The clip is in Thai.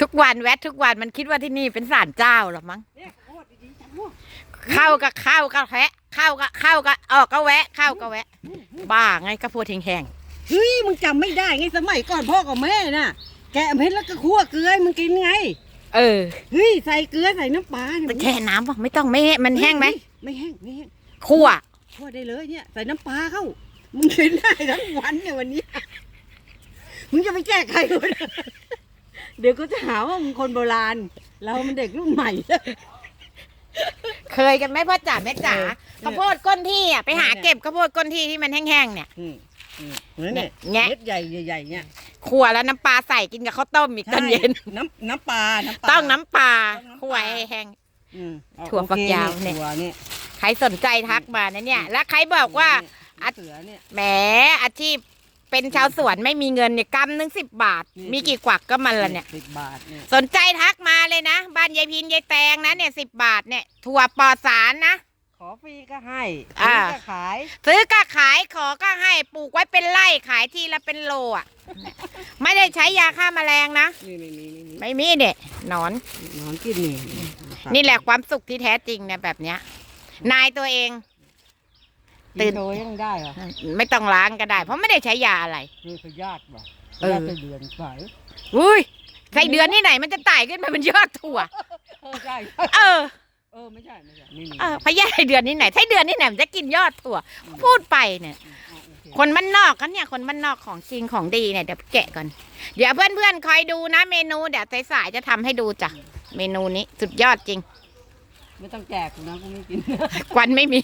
ทุกวันแวะทุกวันมันคิดว่าที่นี่เป็นศาลเจ้าหรอมั้งเนี่ยโคตรดีๆจังวะเข้าก็เข้าก็แวะเข้าก็เข้าก็ออกก็แวะ เข้าก็แวะ บ้าไงก็พูดแห้งเฮ้ยมึงจำไม่ได้ไงสมัยก่อนพ่อกับแม่น่ะ แกะเม็ดแล้วก็คั่วเกลือให้มึงกินไงๆเออเฮ้ยใส่เกลือใส่น้ำปลาเนี่ยแต่แช่น้ำป่ะไม่ต้องไม่แห้งมันแห้งไหมไม่แห้งไม่แห้งคั่วคั่วได้เลยเนี่ย ใส่น้ำปลาเข้า มึงกินได้ทั้งวันเนี่ยวันนี้ มึงจะไปแก้ใครวะเนี่ยเดี๋ยวก็จะหาว่ามึงคนโบราณ เรามันเด็กรุ่นใหม่ เคยกันไหมพ่อจ๋าแม่จ๋าเออ ข้าวโพดก้นที่อะไปหาเนี่ยเก็บข้าวโพดก้นที่ที่มันแห้งๆเนี่ย อืมอืมนั่นเนี่ยแงะ เม็ดใหญ่ใหญ่ๆเนี่ยคั่วแล้วน้ำปลาใส่กินกับข้าวต้มอีกตอนเย็น ใช่น้ำน้ำปลาน้ำปลา ต้องน้ำปลาต้องน้ำปลาคั่วให้แห้ง อืมเอาถั่วฝักยาวโอคเนี่ยถั่วเนี่ย ใครสนใจทักมานะเนี่ย แล้วใครบอกว่าอัด เสือเนี่ยแหมอาชีพเป็นชาวสวนไม่มีเงินเนี่ยกำหนึ่งสิบบาทนี่มีกี่กวักก็มันละเนี่ย สิบบาทเนี่ยสนใจทักมาเลยนะ บ้านยายพินยายแตงนะเนี่ยสิบบาทเนี่ยถั่วปลอดสารนะ ขอฟรีก็ให้อ่า ซื้ก็ขายซื้อก็ขายขอก็ให้ปลูกไว้เป็นไร่ขายทีละเป็นโลอะ ไม่ได้ใช้ยาฆ่าแมลงนะ นี่ไม่มีไม่มีไม่มีเด็หนอน นอนกินนี่นี่แหละความสุขที่แท้จริงเนี่ยแบบเนี้ย นายตัวเอง ตื่ตื่นนโดยยังได้เหรอไม่ต้องล้างก็ได้ เพราะไม่ได้ใช้ยาอะไรนี่พยาธิบ่เออญาติไส้เดือนขายอุ้ยใส่เดือนที่ไหนมันจะไต่ขึ้นมาเป็นยอดถั่วเออใช่เออเออไม่ใช่ไม่ใช่ไม่มีเออพญาไส้เดือนที่ไหนไส้เดือนที่ไหนมันจะกินยอดถั่ว พูดไปเนี่ยอ๋อโอเคคนบ้านนอกกันเนี่ยคนบ้านนอกของจริงของดีเนี่ยเดี๋ยวแกะก่อน เดี๋ยวเพื่อนๆคอยดูนะ เมนูเดี๋ยวสายๆจะทำให้ดูจ้ะเมนูนี้สุดยอดจริง ไม่ต้องแจกกูนะกูไม่กินควันไม่มี